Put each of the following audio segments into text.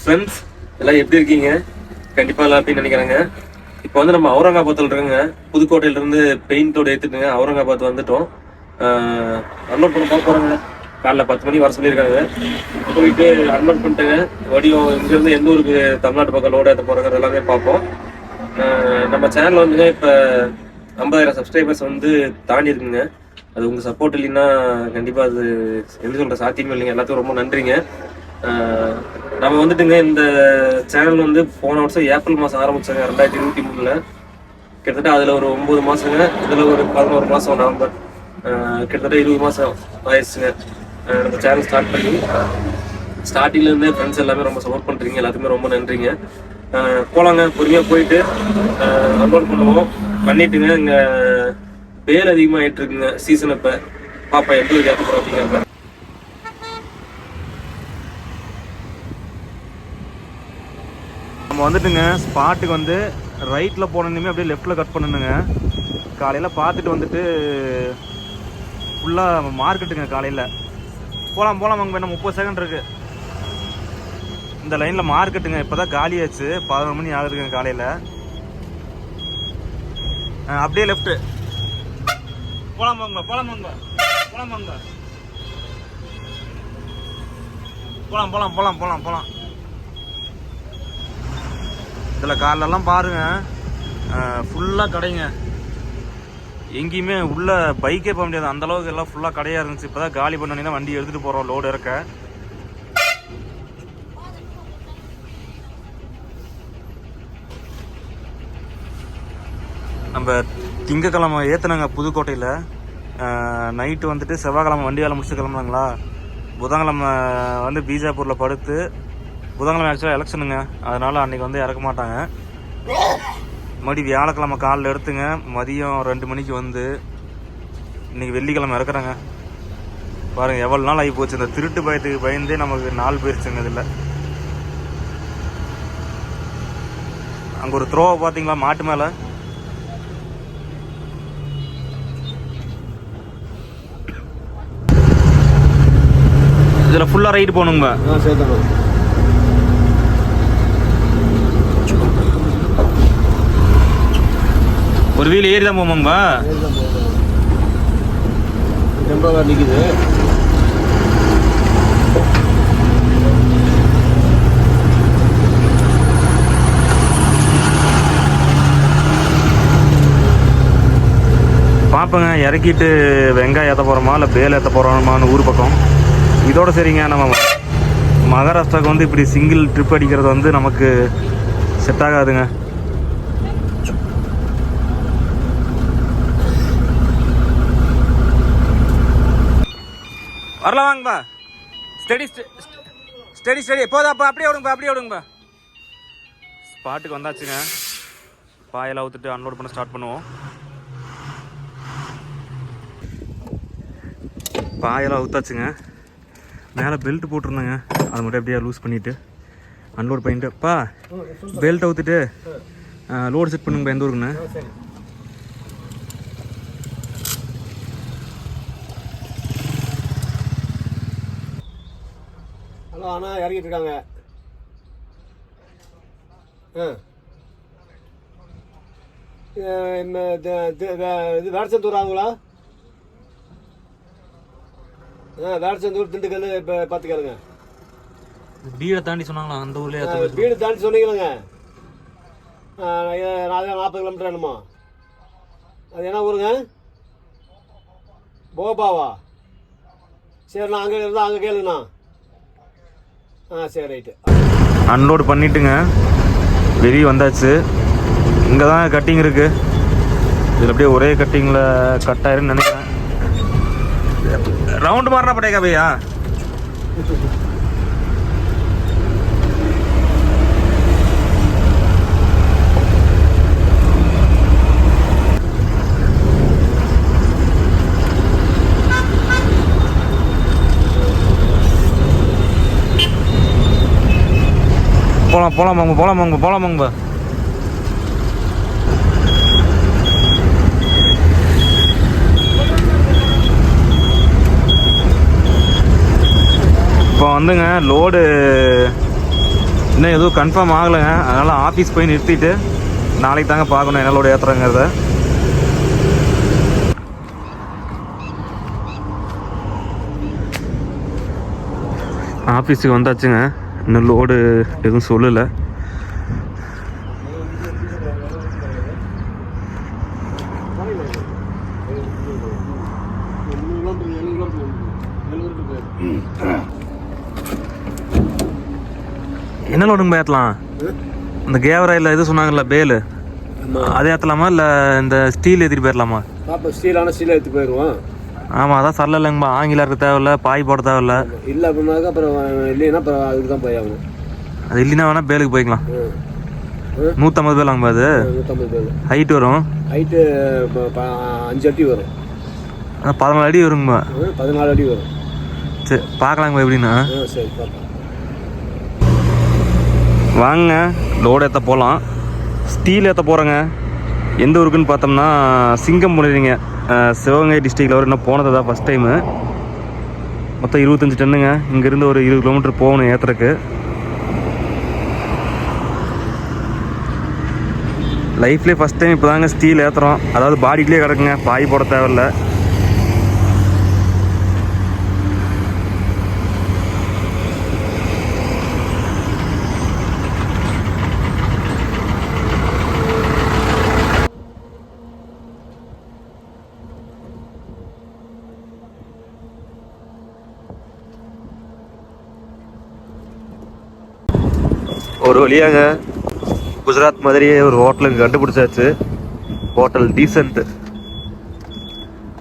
Friends எல்லாம் எப்படி இருக்கீங்க? கண்டிப்பாக எல்லாம் அப்படின்னு நினைக்கிறாங்க. இப்போ வந்து நம்ம அவுரங்காபாத்தில் இருக்கோங்க. புதுக்கோட்டையிலேருந்து பெயிண்டோடு பெயிண்டோட அவுரங்காபாத் வந்துட்டோம். அன்லோட் பண்ண போக போகிறாங்க காலைல பத்து மணி வர சொல்லியிருக்காங்க. போயிட்டு அன்லோட் பண்ணிட்டுங்க. வடிவம் இங்கேருந்து எந்த ஊருக்கு தமிழ்நாட்டு பக்கம் லோடு ஏற்ற போகிறாங்க எல்லாமே பார்ப்போம். நம்ம சேனல் வந்துங்க இப்போ ஐம்பதாயிரம் சப்ஸ்கிரைபர்ஸ் வந்து தாண்டி இருக்குங்க. அது உங்கள் சப்போர்ட் இல்லைன்னா கண்டிப்பாக அது என்ன சொல்கிற சாத்தியமே இல்லைங்க. எல்லாத்துக்கும் ரொம்ப நன்றிங்க. நம்ம வந்துட்டுங்க இந்த சேனல் வந்து போன வருஷம் ஏப்ரல் மாதம் ஆரம்பிச்சாங்க ரெண்டாயிரத்தி இருபத்தி மூணுல. கிட்டத்தட்ட அதில் ஒரு ஒம்பது மாதங்க இதில் ஒரு பதினோரு மாதம் நவம்பர் கிட்டத்தட்ட இருபது மாதம் ஆயிடுச்சுங்க. நம்ம சேனல் ஸ்டார்ட் பண்ணி ஸ்டார்டிங்லேருந்தே ஃப்ரெண்ட்ஸ் எல்லாமே ரொம்ப சப்போர்ட் பண்ணுறீங்க எல்லாத்துக்குமே ரொம்ப நன்றிங்க. போகலாங்க பொறுமையாக போயிட்டு அப்லோட் பண்ணுவோம். பண்ணிட்டுங்க இங்கே பேர் அதிகமாயிட்டு இருக்குங்க சீசன் இப்போ பாப்பா எப்படி கேட்க போறோம் அப்படிங்கிறப்ப நம்ம வந்துட்டுங்க ஸ்பாட்டுக்கு வந்து ரைட்டில் போனோமே அப்படியே லெஃப்ட்டில் கட் பண்ணணுங்க. காலையில் பார்த்துட்டு வந்துட்டு ஃபுல்லாக மார்க்கெட்டுங்க காலையில். போகலாம் போகலாம் அங்கே இன்னும் முப்பது செகண்ட் இருக்குது இந்த லைனில் மார்க்கெட்டுங்க இப்போ தான் காலியாச்சு. பதினொரு மணி ஆகுதுங்க காலையில். அப்படியே லெஃப்ட்டு போகலாம் போங்க போகலாம் போங்க போகலாம் போங்க போகலாம் போகலாம் போகலாம் போகலாம் போகலாம் இதில் காலெல்லாம் பாருங்கள் ஃபுல்லாக கடைங்க. எங்கேயுமே உள்ள பைக்கே போக முடியாது. அந்த அளவுக்கு எல்லாம் ஃபுல்லாக கடையாக இருந்துச்சு. இப்போ தான் காலி பண்ணி வண்டி எடுத்துகிட்டு போகிறோம் லோடு இறக்க. நம்ம திங்கக்கிழமை ஏற்றுனாங்க புதுக்கோட்டையில். நைட்டு வந்துட்டு செவ்வாய்க்கிழமை வண்டி வேலை முடிச்சு கிளம்புனாங்களா? புதன்கிழமை வந்து பீஜாப்பூரில் படுத்து புதன்கிழமை ஆக்சுவலாக எலெக்ஷனுங்க அதனால் அன்றைக்கி வந்து இறக்க மாட்டாங்க. மறுபடி வியாழக்கிழமை காலைல எடுத்துங்க. மதியம் ரெண்டு மணிக்கு வந்து இன்னைக்கு வெள்ளிக்கிழமை இறக்குறாங்க. பாருங்க எவ்வளோ நாள் ஆகி போச்சு. இந்த திருட்டு பயத்துக்கு பயந்தே நமக்கு நாள் போயிருச்சுங்க இதில். அங்கே ஒரு த்ரோவை பார்த்தீங்களா? மாட்டு மேலே? இதில் ஃபுல்லாக ரைடு போகணுங்க ஆ சரி தான் ஒரு வீல் ஏறி தான் போமாங்கப்பா டெம்போ கார் நிற்குது பார்ப்பேங்க இறக்கிட்டு வெங்காயம் ஏற்ற போகிறோமா இல்லை பேல் ஏற்ற போகிறோமான்னு ஊர் பக்கம். இதோட சரிங்க நம்ம மகாராஷ்டிராவுக்கு வந்து இப்படி சிங்கிள் ட்ரிப் அடிக்கிறது வந்து நமக்கு செட் ஆகாதுங்க. வரலாம் வாங்கப்பா ஸ்டடி ஸ்டடி ஸ்டடி போதா அப்போ அப்படியே விடுங்கப்பா அப்படியே விடுங்கப்பா ஸ்பாட்டுக்கு வந்தாச்சுங்க. பாயெல்லாம் ஊற்றுட்டு அன்லோட் பண்ண ஸ்டார்ட் பண்ணுவோம். பாயெல்லாம் ஊத்தாச்சுங்க. மேலே பெல்ட் போட்டிருந்தேங்க. அதை மட்டும் அப்படியே லூஸ் பண்ணிவிட்டு அன்லோட் பண்ணிட்டு பா. பெல்ட் அவுத்துட்டு லோடு செட் பண்ணுங்க எந்த ஊருக்குண்ணே அண்ணா இறங்கிட்டு இருக்காங்க. ஆ. இது வேடச்சந்தூர் ஆகுங்களா? ஆ வேடச்சந்தூர் திண்டுக்கல் இப்போ பார்த்துக்கலுங்க பீடை தாண்டி சொன்னாங்களா? அந்த ஊர்லேயே வீடு தாண்டி சொன்னீங்களேங்க. நாற்பது கிலோமீட்டர் வேணுமா அது என்ன ஊருங்க? போபாவா? சரி நான் அங்கே இருந்தால் அங்கே கேளுங்கண்ணா. ஆ சரி ரைட்டு. அன்லோடு பண்ணிட்டுங்க. வெளியே வந்தாச்சு. இங்கே தான் கட்டிங் இருக்குது இதில் அப்படியே ஒரே கட்டிங்கில் கட் ஆயிருன்னு நினைக்கிறேன். ரவுண்டு மாறினா பட்டேக்கா பையா போகலாம் வாங்க போகலாம் வாங்க போகலாம் வாங்க இப்போ வந்துங்க லோடு இன்னும் எதுவும் கன்ஃபார்ம் ஆகலைங்க. அதனால் ஆஃபீஸ் போய் நிறுத்திட்டு நாளைக்கு தாங்க பார்க்கணும் என்ன லோடு ஏற்றுறங்கிறத ஆஃபீஸுக்கு வந்தாச்சுங்க. இன்னும் லோடு எதுவும் சொல்லலை. என்ன லோடுங்க ஏற்றலாம் இந்த கேவராயில் இது சொன்னாங்கல்ல பேலு. அதை ஏற்றலாமா இல்லை இந்த ஸ்டீல் ஏற்றிட்டு போயிடலாமா ஸ்டீலான ஸ்டீல் எடுத்து போயிடுவோம் ஆமாம் அதான் சரல இல்லைங்கம்மா ஆங்கிலம் இருக்க தேவையில்ல பாய் போட தேவையில்ல. இல்லை அப்படின்னாக்கா அப்புறம் இல்லைன்னா அப்புறம் அதுக்கு தான் போய் ஆகணும். அது இல்லைன்னா வேணால் பேலுக்கு போய்க்கலாம். நூற்றம்பது பேர் வாங்கப்பா அது? நூற்றம்பது பேர். ஹைட் வரும்? ஹைட்டு அஞ்சு அடி வரும். பதினாலு அடி வருங்கம்மா. பதினாலு அடி வரும். சரி பார்க்கலாங்கம்மா எப்படின்னா. சரி பார்ப்போம் வாங்க லோடு ஏற்ற போகலாம் ஸ்டீல் ஏற்ற போகிறேங்க எந்த ஊருக்குன்னு பார்த்தோம்னா சிங்கம் முனைங்க சிவகங்கை டிஸ்ட்ரிக்டில் வர இன்னும் போனது தான் ஃபஸ்ட் டைமு மொத்தம் இருபத்தஞ்சி டன்னுங்க இங்கேருந்து ஒரு இருபது கிலோமீட்டர் போகணும் ஏற்றுறக்கு லைஃப்லேயே ஃபஸ்ட் டைம் இப்போ தாங்க ஸ்டீல் ஏற்றுறோம் அதாவது பாடிக்குள்ளேயே கிடக்குங்க. பாய் போட தேவையில்ல. வழியாங்க. குஜராத் மாதிரியே ஒரு ஹோட்டலுக்கு கண்டுபிடிச்சாச்சு. ஹோட்டல் டீசென்ட்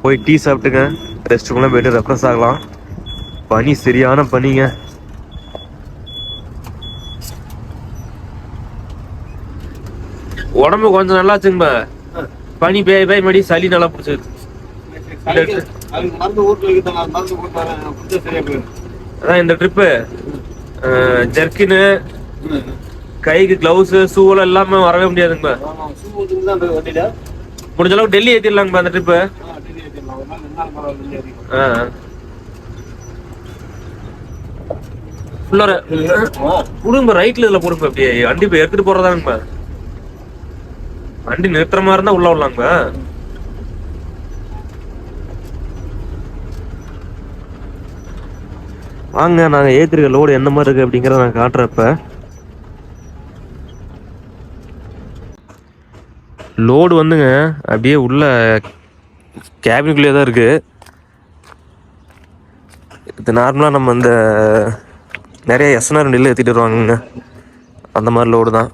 போய் டீ சாப்பிட்டுங்க. ரெஸ்ட் ரூம்லாம் போயிட்டு ரெஃப்ரெஷ் ஆகலாம். பனி சரியான பனிங்க. உடம்பு கொஞ்சம் நல்லாச்சுங்கப்பா பனி பேய் பேய் மடி சளி நல்லா பிடிச்சிருக்கு. அதான் இந்த ட்ரிப்பு ஜர்க்கின்னு கைக்கு கிளவுஸ் ஷூவெல்லாம் எல்லாமே வரவே முடியாதுங்கப்பா. முடிஞ்ச அளவுக்கு டெல்லி ஏற்றிடலாங்கப்பா அந்த ட்ரிப்பு ஆ ஃபுல்லாக கொடுங்க ரைட்ல இதில் போடுங்க அப்படியே. வண்டி இப்போ எடுத்துட்டு போறதாங்கப்பா. வண்டி நிறுத்துற மாதிரி இருந்தா உள்ள விடலாங்கப்பா. வாங்க நாங்கள் ஏற்றிருக்க லோடு என்ன மாதிரி இருக்கு அப்படிங்கிறத நான் காட்டுறப்ப லோடு வந்துங்க. அப்படியே உள்ள கேபினுக்குள்ளேயே தான் இருக்குது இது நார்மலாக நம்ம இந்த நிறைய எஸ்என்ஆர் வண்டியில் ஏற்றிட்டு வருவாங்கங்க. அந்த மாதிரி லோடு தான்.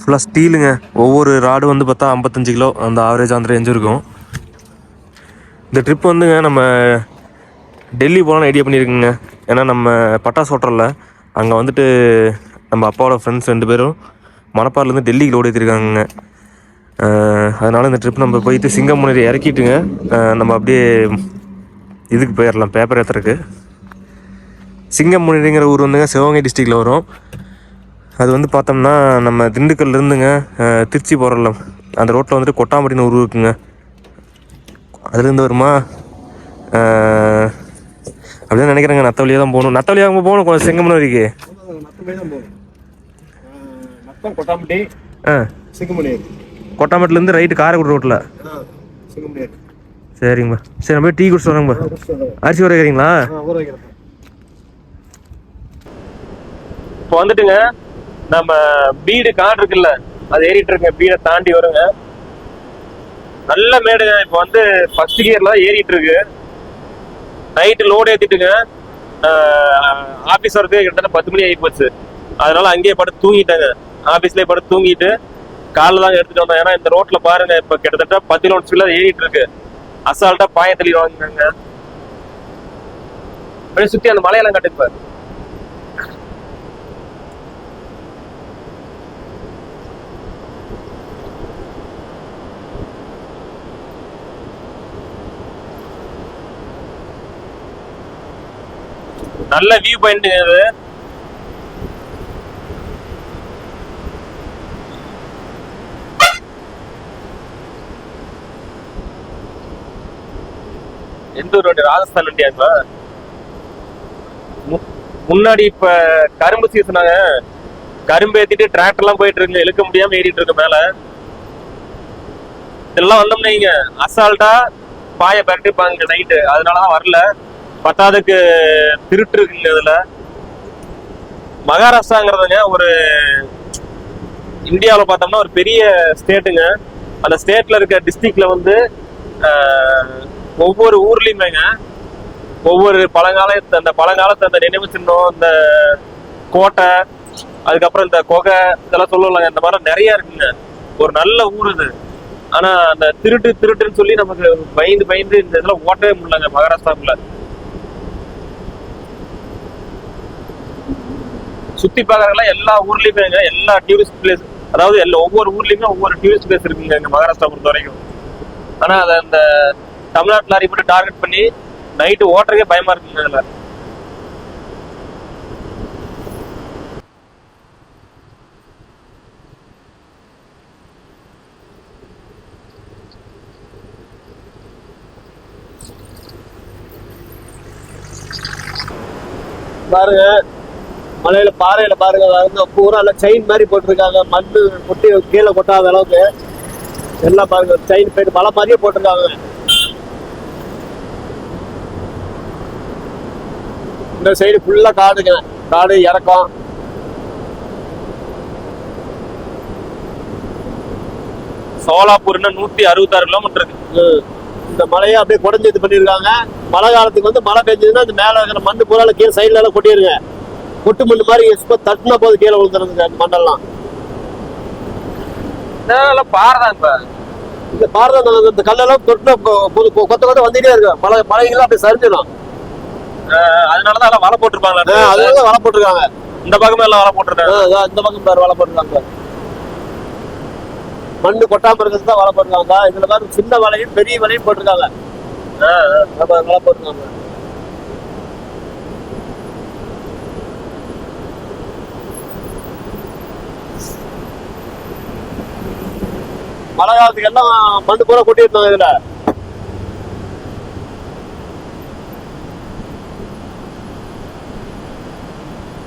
ஃபுல்லாக ஸ்டீலுங்க ஒவ்வொரு ராடு வந்து பார்த்தா ஐம்பத்தஞ்சு கிலோ. அந்த ஆவரேஜ் அந்த ரேஞ்ச் இருக்கும். இந்த ட்ரிப் வந்துங்க நம்ம டெல்லி போகலான்னு ஐடியா பண்ணியிருக்குங்க. ஏன்னா நம்ம பட்டாசு ஹோட்டலில் அங்கே வந்துட்டு நம்ம அப்பாவோட ஃப்ரெண்ட்ஸ் ரெண்டு பேரும் மணப்பாடிலேருந்து டெல்லிக்கு லோடு ஏற்றிருக்காங்க அதனால் இந்த ட்ரிப் நம்ம போயிட்டு சிங்கமுனரி இறக்கிட்டுங்க. நம்ம அப்படியே இதுக்கு போயிடலாம். பேப்பர் ஏற்றுறதுக்கு சிங்கமுனரிங்கிற ஊர் வந்துங்க சிவகங்கை டிஸ்ட்ரிக்டில் வரும். அது வந்து பார்த்தோம்னா நம்ம திண்டுக்கல்ல இருந்துங்க திருச்சி போகிறோம்ல அந்த ரோட்டில் வந்துட்டு கொட்டாம்பட்டின்னு ஊர் இருக்குங்க. அதுலேருந்து வருமா? அஹ், அப்படிதான் நினைக்கிறேங்க நத்தவழியாக தான் போகணும். நத்த வழியாக போகணும். கொஞ்சம் செங்கமன் வரைக்கும் கொட்டாம்பட்டி ஆ. கொட்டாமட்டிலேருந்து கொட்டாம்பட்டிலேருந்து ரைட்டு காரைக்குடி ரோட்டில் சரிங்கப்பா சரி நம்ம போய் டீ குடிச்சு வரோங்கப்பா அரிசி வர வைக்கிறீங்களா? இப்போ வந்துட்டுங்க நம்ம பீடு காடு இருக்குல்ல அது ஏறிட்டு இருக்க பீடை தாண்டி வருங்க. நல்ல மேடுங்க. இப்போ வந்து ஃபர்ஸ்ட் கியர்ல ஏறிட்டு இருக்கு. நைட்டு லோடு ஏற்றிட்டுங்க ஆஃபீஸ் வரதுக்கு கிட்டத்தட்ட பத்து மணி ஆகி போச்சு. அதனால அங்கேயே படுத்து தூங்கிட்டாங்க. ஆஃபீஸ்லேயே படுத்து தூங்கிட்டு காலைல தான் எடுத்துட்டு வந்தோம் ஏன்னா இந்த ரோட்ல பாருங்க இப்ப கிட்டத்தட்ட பத்து கிலோமீட்டர் ஃபுல்லாக ஏறிட்டு இருக்கு. அசால்ட்டா பாய வாங்கினாங்க அப்படியே சுற்றி அந்த மலையெல்லாம் கட்டுக்கு நல்ல வியூ பாயிண்ட் அது எந்த ஊர் வண்டி? ராஜஸ்தான் வண்டியாங்களா முன்னாடி இப்ப கரும்பு சீசனாங்க கரும்பு ஏத்திட்டு டிராக்டர்லாம் போயிட்டு இருக்கு இழுக்க முடியாம ஏறிட்டு இருக்கு மேல. இதெல்லாம் வந்தோம்னா நீங்க அசால்ட்டா பாய பரட்டிருப்பாங்க நைட்டு அதனாலதான் வரல. பத்தாவதுக்கு திருட்டு இருக்குங்க இதுல? மகாராஷ்டிராங்கிறதுங்க ஒரு இந்தியாவில் பார்த்தோம்னா ஒரு பெரிய ஸ்டேட்டுங்க அந்த ஸ்டேட்ல இருக்க டிஸ்ட்ரிக்ட்ல வந்து ஒவ்வொரு ஊர்லயுமேங்க ஒவ்வொரு பழங்காலத்து அந்த பழங்காலத்து அந்த நினைவு சின்னம் இந்த கோட்டை அதுக்கப்புறம் இந்த கொகை இதெல்லாம் சொல்லுவாங்க இந்த மாதிரி நிறைய இருக்குங்க. ஒரு நல்ல ஊர் இது ஆனா அந்த திருட்டு திருட்டுன்னு சொல்லி நமக்கு பயந்து பயந்து இந்த இதெல்லாம் ஓட்டவே முடியலங்க மகாராஷ்டிராக்குள்ள சுத்தி பார்க்கறதுலாம் எல்லா ஊர்லயுமே எல்லா டூரிஸ்ட் பிளேஸ் அதாவது எல்லா ஒவ்வொரு ஊர்லயுமே ஒவ்வொரு டூரிஸ்ட் பிளேஸ் இருக்குங்க இங்க மகாராஷ்டிரா பொறுத்த வரைக்கும். ஆனா அதை அந்த தமிழ்நாட்டு லாரி மட்டும் டார்கெட் பண்ணி நைட்டு ஓட்டுறதே பயமா இருக்குங்க அதுல. பாருங்க மலையில பாறையில பாருங்க வந்து பூரா எல்லாம் செயின் மாதிரி போட்டிருக்காங்க. மண்ணு கொட்டி கீழே கொட்டாத அளவுக்கு. எல்லாம் பாருங்க செயின் போயிட்டு மலை மாதிரியே போட்டிருக்காங்க. இந்த சைடு ஃபுல்லா காடுங்க. காடு இறக்கம். சோலாப்பூர்னா நூத்தி அறுபத்தாறு கிலோமீட்டர் இருக்கு. இந்த மலையை அப்படியே குடஞ்சி இது பண்ணிருக்காங்க மழை காலத்துக்கு வந்து மழை பெஞ்சதுன்னா இந்த மேல இருக்கிற மண்ணு பூரா கீழே சைடுல எல்லாம் கொட்டிடுங்க கொட்டு மண்ணு மாதிரி சும்மா தட்டுனா போது கீழே விழுந்துருதுங்க அந்த மண்ணெல்லாம். இதெல்லாம் பாறை இப்ப. இந்த பாரத இந்த கல்லெல்லாம் தொட்டு புது கொத்த கொத்த வந்துட்டே இருக்கு மழை மலைகள்லாம் அப்படியே சரிஞ்சிடும். அதனாலதான் எல்லாம் வலை போட்டிருப்பாங்களா அதனால வலை போட்டிருக்காங்க. இந்த பக்கமே எல்லாம் வலை போட்டிருக்காங்க. இந்த பக்கம் பாரு வலை போட்டிருக்காங்க. மண்ணு கொட்டாம இருக்கிறது தான் வலை போட்டிருக்காங்க. இதுல பாரு சின்ன வலையும் பெரிய வலையும் போட்டிருக்காங்க. வலை போட்டிருக்காங்க. மழை காலத்துக்கு எல்லாம் மண்டு பூரா கொட்டிருந்தாங்க இதுல.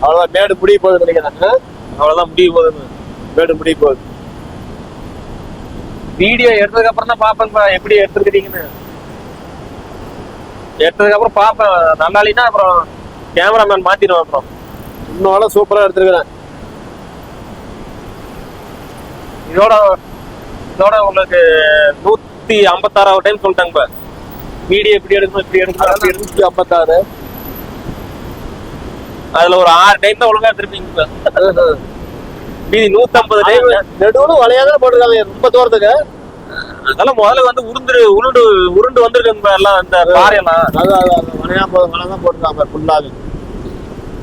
அவ்வளவுதான் மேடு முடிய போகுது நினைக்கிறேன். அவ்வளவுதான் முடிய போகுது மேடு முடிய போகுது. வீடியோ எடுத்ததுக்கு அப்புறம் தான் பாப்பேன்ப்பா எப்படி எடுத்துருக்கிறீங்கன்னு. எடுத்ததுக்கு அப்புறம் பாப்பேன் நல்லாலினா அப்புறம் கேமராமேன் மாத்திடுவேன் அப்புறம். இன்னும் சூப்பரா எடுத்திருக்கிறேன். இதோட இதோட உங்களுக்கு நூத்தி ஐம்பத்தாறாவது டைம் சொல்லிட்டாங்க இப்ப வீடியோ எப்படி எடுக்கணும் இப்படி எடுக்கணும் அப்படி எடுக்கணும் நூத்தி ஐம்பத்தாறு. அதுல ஒரு ஆறு டைம் தான் ஒழுங்கா எடுத்திருப்பீங்க மீதி நூத்தம்பது டைம் நெடுவுல வளையாதான் போட்டிருக்காங்க ரொம்ப தூரத்துக்கு. அதெல்லாம் முதல்ல வந்து உருண்டு உருண்டு உருண்டு வந்திருக்குங்க எல்லாம் அந்த பாறையெல்லாம் வளையா வளையாதான் போட்டிருக்காங்க ஃபுல்லாக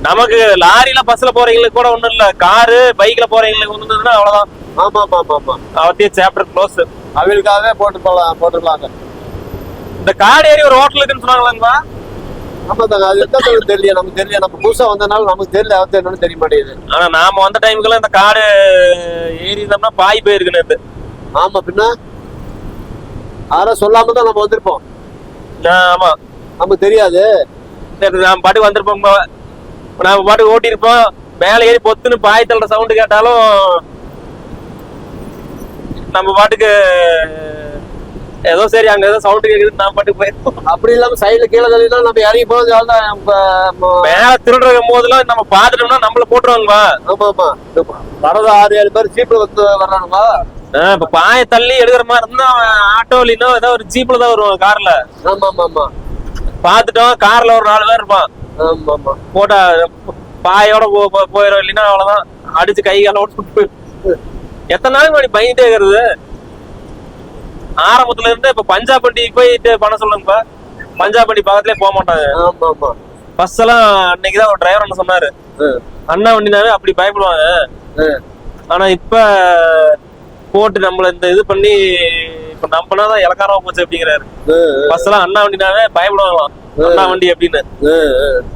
நமக்கு லாரில பஸ்ல போறவங்களுக்கு கூட ஒண்ணும் இல்ல. காரு பைக்ல போறவங்களுக்கு ஒண்ணு அவ்வளவுதான். ஆமா ஆமா ஆமா ஆமா அவத்தையே சாப்டர் க்ளோஸ் அவங்களுக்காகவே போட்டு போலாம் போட்டுருக்காங்க இந்த காடு ஏறி ஒரு ஹோட்டல் இருக்குன்னு சொன்னாங்களாங்கப்பா ஆமா தாங்க அது எந்த தொழில் தெரியல நமக்கு தெரியல நம்ம புதுசா வந்தனால நமக்கு தெரியல அவத்த என்னன்னு தெரிய மாட்டேங்குது. ஆனா நாம வந்த டைமுக்குள்ள இந்த காடு ஏறி இருந்தோம்னா பாய் போயிருக்கு நேத்து ஆமா பின்ன? யாரும் சொல்லாம தான் நம்ம வந்திருப்போம். ஆமா. நமக்கு தெரியாது. சரி நான் பாட்டுக்கு வந்திருப்போம். நாம பாட்டுக்கு ஓட்டி இருப்போம் மேல ஏறி பொத்துன்னு பாய் தள்ளுற சவுண்டு கேட்டாலும் நம்ம பாட்டுக்கு ஏதோ சரி அங்க ஏதோ சவுண்டு கேக்குது நான் பாட்டுக்கு போயிருப்போம் அப்படி இல்லாம சைடுல கீழே தள்ளினா நம்ம இறங்கி போனது மேல திருடுற போதெல்லாம் நம்ம பாத்துட்டோம்னா நம்மள போட்டுருவாங்கப்பா ஆமா ஆமா. வரது ஆறு ஏழு பேர் ஜீப்ல வந்து வர்றானுமா இப்ப பாய தள்ளி எடுக்கிற மாதிரி இருந்தா ஆட்டோ இல்லைன்னா ஏதோ ஒரு ஜீப்ல தான் வருவான் கார்ல. ஆமா ஆமா ஆமா. பாத்துட்டோம் கார்ல ஒரு நாலு பேர் இருப்பான். ஆமா ஆமா. போட்டா பாயோட போ- போ- போயிரும். இல்லைன்னா அவ்வளவுதான். அடிச்சு கை கால ஓட்டு போய் எத்தனை நாளைக்கு முன்னாடி பயந்துட்டே இருக்கிறது? ஆரம்பத்துல இருந்து இப்ப பஞ்சாப் வண்டிக்கு போயிட்டு பண்ண சொல்லுங்கப்பா. பஞ்சாப் வண்டி பக்கத்துலயே போக மாட்டாங்க. பஸ் எல்லாம் அன்னைக்குதான் ஒரு டிரைவர் என்ன சொன்னாரு. அண்ணா வண்டினாவே அப்படி பயப்படுவாங்க. ஆனா இப்ப போட்டு நம்மள இந்த இது பண்ணி இப்ப நம்பினாதான் இலக்காரமா போச்சு அப்படிங்கிறாரு. பஸ் எல்லாம் அண்ணா வண்டினாவே பயப்படுவாங்களாம். அண்ணா வண்டி அப்படின்னு.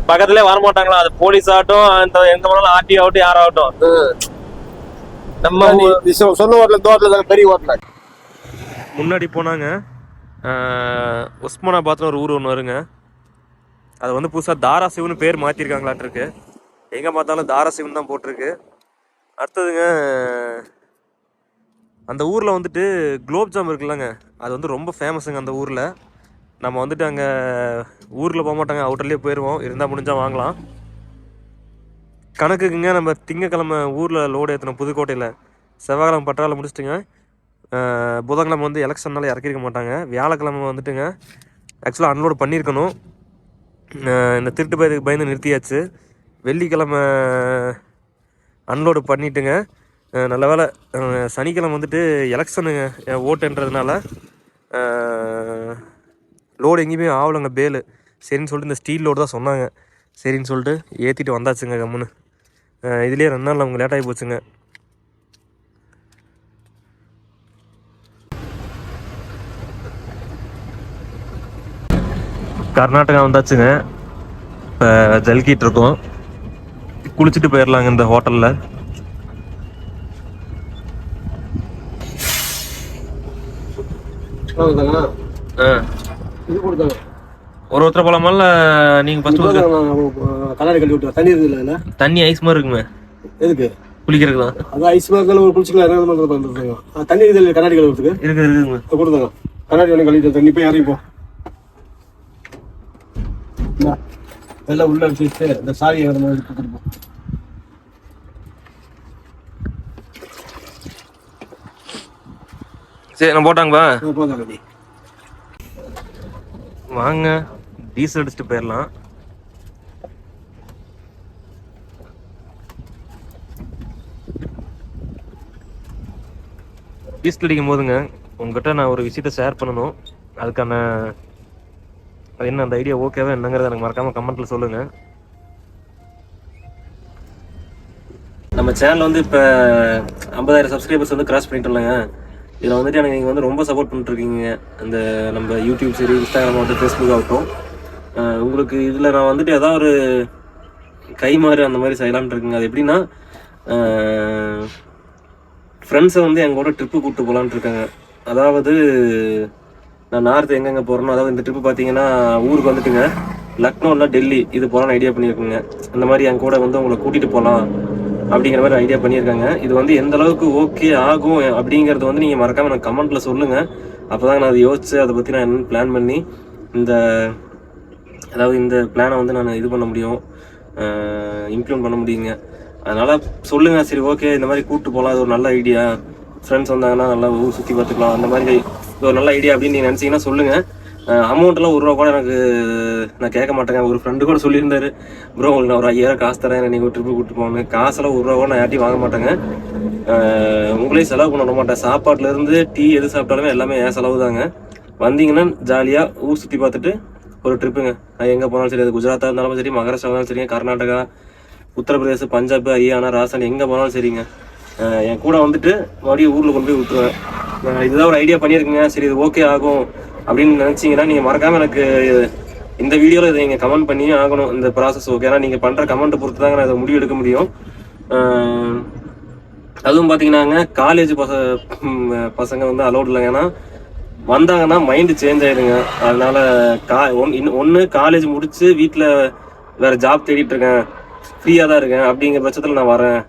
பக்கத்துலயே வர மாட்டாங்களா அது போலீஸ் ஆகட்டும் எங்க போனாலும் ஆர்டி ஆகட்டும் யாராகட்டும். நம்ம சொன்ன ஹோட்டல் ஹோட்டல் பெரிய ஹோட்டல் முன்னாடி போனாங்க. உஸ்மானாபாத்னு ஒரு ஊர் ஒன்று வருங்க. அது வந்து புதுசாக தாராசிவன் பேர் மாற்றிருக்காங்களாட்டிருக்கு எங்கே பார்த்தாலும் தாராசிவன் தான் போட்டிருக்கு. அடுத்ததுங்க அந்த ஊரில் வந்துட்டு குலோப் ஜாம் இருக்குல்லங்க. அது வந்து ரொம்ப ஃபேமஸுங்க அந்த ஊரில். நம்ம வந்துட்டு அங்கே ஊரில் போக மாட்டாங்க. அவுட்டர்லேயே போயிடுவோம் இருந்தால் முடிஞ்சால் வாங்கலாம். கணக்குக்குங்க நம்ம திங்கக்கிழமை ஊரில் லோடு ஏற்றினோம் புதுக்கோட்டையில். செவ்வாய்க்கிழமை பட்டாவில் முடிச்சிட்டுங்க. புதன்கிழமை வந்து எலெக்ஷன்னால இறக்கிருக்க மாட்டாங்க. வியாழக்கிழமை வந்துட்டுங்க ஆக்சுவலாக அன்லோடு பண்ணியிருக்கணும் இந்த திருட்டு பயத்துக்கு பயந்து நிறுத்தியாச்சு. வெள்ளிக்கிழமை அன்லோடு பண்ணிட்டுங்க. நல்ல வேளை சனிக்கிழமை வந்துட்டு எலெக்ஷனுங்க ஓட்டுன்றதுனால. லோடு எங்கேயுமே ஆகலைங்க பேலு. சரின்னு சொல்லிட்டு இந்த ஸ்டீல் லோடு தான் சொன்னாங்க. சரின்னு சொல்லிட்டு ஏற்றிட்டு வந்தாச்சுங்க கம்முன்னு. இதுலேயே ரெண்டு நாள் நமக்கு லேட் ஆகி போச்சுங்க. கர்நாடகா வந்தாச்சுங்க. இப்போ ஜல்கிட்டு இருக்கோம். குளிச்சுட்டு போயிடலாங்க இந்த ஹோட்டலில். ஆ. இது கொடுத்தாங்க. ஒரு ஒருத்தர் போலாமா இல்லை நீங்கள் ஃபஸ்ட்டு கண்ணாடி கழுவி விட்டு தண்ணி இருக்குது இல்லை தண்ணி ஐஸ் மாதிரி இருக்குமே. எதுக்கு? குளிக்கிறதுக்கு தான். அது ஐஸ் மாதிரி ஒரு குளிச்சுக்கலாம் என்ன பண்ணுறது தண்ணி இருக்குது கண்ணாடி கழுவுறதுக்கு. இருக்குது இருக்குதுங்க இதை கொடுத்தாங்க கண்ணாடி ஒன்று கழுவிட்டு தண்ணி போய் இறங்கி போ. எல்லாம் உள்ள வச்சுட்டு இந்த சாவியை வர மாதிரி கொடுத்துட்டு போ. சரி நான் போட்டாங்கப்பா போதாங்க வாங்க. டீசல் அடிச்சுட்டு போயிடலாம் டீசல் அடிக்கும் போதுங்க உங்ககிட்ட நான் ஒரு விஷயத்த ஷேர் பண்ணணும். அதுக்கான அது என்ன அந்த ஐடியா ஓகேவா என்னங்கிறத எனக்கு மறக்காம கமெண்ட்ல சொல்லுங்க. நம்ம சேனல் வந்து இப்போ ஐம்பதாயிரம் சப்ஸ்கிரைபர்ஸ் வந்து கிராஸ் பண்ணிட்டோம்லங்க இதில் வந்துட்டு எனக்கு நீங்கள் வந்து ரொம்ப சப்போர்ட் பண்ணிட்டுருக்கீங்க அந்த நம்ம யூடியூப் சரி இன்ஸ்டாகிராம் ஆகட்டும் ஃபேஸ்புக் ஆகட்டும். உங்களுக்கு இதில் நான் வந்துட்டு ஏதாவது ஒரு கை மாதிரி அந்த மாதிரி செய்யலாம்னு இருக்குங்க. அது எப்படின்னா ஃப்ரெண்ட்ஸை வந்து எங்கள் கூட ட்ரிப்பு கூப்பிட்டு போகலான்ட்டு இருக்காங்க. அதாவது நான் நார்த் எங்கெங்கே போகிறேனோ அதாவது இந்த ட்ரிப்பு பார்த்தீங்கன்னா ஊருக்கு வந்துட்டுங்க. லக்னோ டெல்லி இது போகலான்னு ஐடியா பண்ணியிருக்குங்க. அந்த மாதிரி என் கூட வந்து உங்களை கூட்டிகிட்டு போகலாம் அப்படிங்கிற மாதிரி ஐடியா பண்ணியிருக்காங்க. இது வந்து எந்த அளவுக்கு ஓகே ஆகும் அப்படிங்கிறது வந்து நீங்கள் மறக்காமல் எனக்கு கமெண்ட்டில் சொல்லுங்கள் அப்போ தான் நான் அதை யோசித்து அதை பற்றி நான் என்னென்னு பிளான் பண்ணி இந்த அதாவது இந்த பிளானை வந்து நான் இது பண்ண முடியும் இம்ப்ளிமெண்ட் பண்ண முடியுங்க. அதனால் சொல்லுங்கள் சரி ஓகே இந்த மாதிரி கூப்பிட்டு போகலாம் அது ஒரு நல்ல ஐடியா ஃப்ரெண்ட்ஸ் வந்தாங்கன்னா நல்லா ஊர் சுற்றி பார்த்துக்கலாம். அந்த மாதிரி இது ஒரு நல்ல ஐடியா அப்படின்னு நீங்கள் நினச்சிங்கன்னா சொல்லுங்கள் அமௌண்ட்லாம் ஒரு ரூபா கூட எனக்கு நான் கேட்க மாட்டேங்க. ஒரு ஃப்ரெண்டு கூட சொல்லியிருந்தாரு. ப்ரோ உங்களுக்கு நான் ஒரு ஐயாயிரம் காசு தரேன். நீங்கள் ஒரு ட்ரிப்பு கூப்பிட்டு போகணும் காசெல்லாம் ஒரு ரூபா கூட நான் யார்ட்டையும் வாங்க மாட்டேங்க. உங்களே உங்களையும் செலவு பண்ண மாட்டேன். சாப்பாட்டிலேருந்து டீ எது சாப்பிட்டாலுமே எல்லாமே என் செலவு தாங்க வந்தீங்கன்னா ஜாலியாக ஊர் சுற்றி பார்த்துட்டு ஒரு ட்ரிப்புங்க நான் எங்கே போனாலும் சரி அது குஜராத்தாக இருந்தாலும் சரி மகாராஷ்டிரா இருந்தாலும் சரிங்க கர்நாடகா உத்தரப்பிரதேசம் பஞ்சாப் ஹரியானா ராஜஸ்தான் எங்கே போனாலும் சரிங்க. என் கூட வந்துட்டு மறுபடியும் ஊரில் கொண்டு போய் விட்டுருவேன். நான் இதுதான் ஒரு ஐடியா பண்ணியிருக்கேங்க. சரி இது ஓகே ஆகும் அப்படின்னு நினச்சிங்கன்னா நீங்கள் மறக்காமல் எனக்கு இந்த வீடியோவில் இதை நீங்கள் கமெண்ட் பண்ணியே ஆகணும். இந்த ப்ராசஸ் ஓகே ஏன்னா நீங்கள் பண்ணுற கமெண்ட்டை பொறுத்து தாங்க நான் இதை முடிவு எடுக்க முடியும். அதுவும் பார்த்தீங்கன்னாங்க காலேஜ் பச பசங்க வந்து அலௌட் இல்லைங்க. ஏன்னா வந்தாங்கன்னா மைண்டு சேஞ்ச் ஆயிடுங்க. அதனால கா ஒன் இன்னும் ஒன்று காலேஜ் முடிச்சு வீட்டில் வேற ஜாப் தேடிட்டு இருக்கேன். ஃப்ரீயாக தான் இருக்கேன். அப்படிங்கிற பட்சத்தில் நான் வரேன்.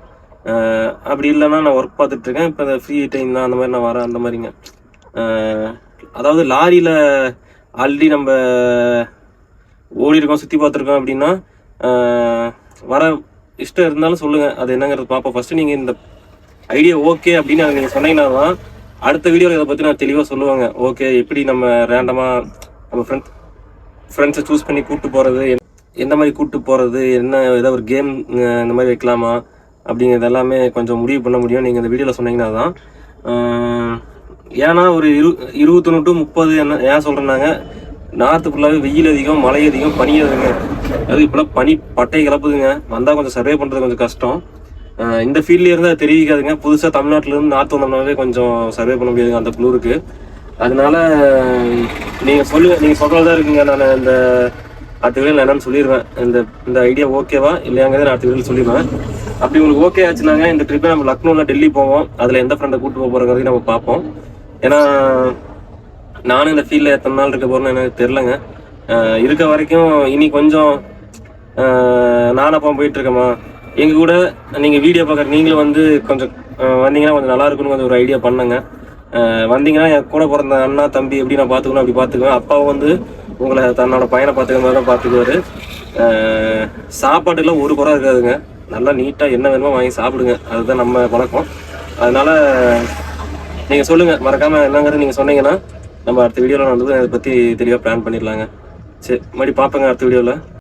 அப்படி இல்லைன்னா நான் ஒர்க் பார்த்துட்டு இருக்கேன். இப்போ ஃப்ரீ டைம் தான் அந்த மாதிரி நான் வரேன். அந்த மாதிரிங்க. அதாவது லாரியில் ஆல்ரெடி நம்ம ஓடி இருக்கோம் சுற்றி பார்த்துருக்கோம் அப்படின்னா வர இஷ்டம் இருந்தாலும் சொல்லுங்கள் அது என்னங்கிறது பார்ப்போம். ஃபஸ்ட்டு நீங்கள் இந்த ஐடியா ஓகே அப்படின்னு நீங்கள் சொன்னீங்கன்னா தான் அடுத்த வீடியோவில் இதை பற்றி நான் தெளிவாக சொல்லுவாங்க. ஓகே எப்படி நம்ம ரேண்டமாக நம்ம ஃப்ரெண்ட் ஃப்ரெண்ட்ஸை சூஸ் பண்ணி கூப்பிட்டு போகிறது எந்த மாதிரி கூப்பிட்டு போகிறது என்ன ஏதாவது ஒரு கேம் இந்த மாதிரி வைக்கலாமா அப்படிங்கிறது எல்லாமே கொஞ்சம் முடிவு பண்ண முடியும். நீங்கள் இந்த வீடியோவில் சொன்னீங்கன்னா தான். ஏன்னா ஒரு இரு இருபத்தொன்று டு முப்பது என்ன ஏன் சொல்கிறேன்னாங்க நார்த்து ஃபுல்லாகவே வெயில் அதிகம் மழை அதிகம் பனி அதிகம். அது இப்போலாம் பனி பட்டை கிளப்புதுங்க. வந்தால் கொஞ்சம் சர்வே பண்ணுறது கொஞ்சம் கஷ்டம். இந்த ஃபீல்ட்லேயே இருந்தால் தெரிவிக்காதுங்க. புதுசாக தமிழ்நாட்டிலேருந்து நார்த் வந்தோம்னாவே கொஞ்சம் சர்வே பண்ண முடியாதுங்க. அந்த ப்ளூருக்கு அதனால நீங்கள் சொல்லுங்க நீங்கள் சொல்கிறதா இருக்குங்க. நான் இந்த அடுத்த வீடியோ என்னன்னு சொல்லிடுவேன். இந்த இந்த ஐடியா ஓகேவா இல்லையாங்கிறத நான் அடுத்த வீடியோ சொல்லிடுவேன். அப்படி உங்களுக்கு ஓகே ஆச்சுனாங்க இந்த ட்ரிப்பை நம்ம லக்னோவில் டெல்லி போவோம். அதில் எந்த ஃப்ரெண்டை கூட்டு போக போகிறோங்கிறதையும் நம்ம பார்ப்போம். ஏன்னா நானும் இந்த ஃபீல்டில் எத்தனை நாள் இருக்க போகிறேன்னு எனக்கு தெரிலங்க இருக்க வரைக்கும் இனி கொஞ்சம் அஹ் போயிட்டுருக்கேம்மா எங்கள் கூட நீங்கள் வீடியோ பார்க்குற நீங்களும் வந்து கொஞ்சம் வந்தீங்கன்னா கொஞ்சம் நல்லா இருக்குன்னு கொஞ்சம் ஒரு ஐடியா பண்ணுங்க. வந்தீங்கன்னா என் கூட பிறந்த அண்ணா தம்பி எப்படி நான் பார்த்துக்கணும் அப்படி பார்த்துக்குவேன். அப்பாவும் வந்து உங்களை தன்னோட பையனை பார்த்துக்கிற மாதிரி தான் பார்த்துக்குவாரு. அஹ் ஒரு குறை இருக்காதுங்க. நல்லா நீட்டாக என்ன வேணுமோ வாங்கி சாப்பிடுங்க. அதுதான் நம்ம பழக்கம் அதனால் நீங்கள் சொல்லுங்கள் மறக்காமல் என்னங்கிறது நீங்கள் சொன்னீங்கன்னா நம்ம அடுத்த வீடியோவில் வந்து அதை பற்றி தெளிவாக பிளான் பண்ணிடலாங்க. சரி மறுபடியும் பார்ப்பேங்க அடுத்த வீடியோவில்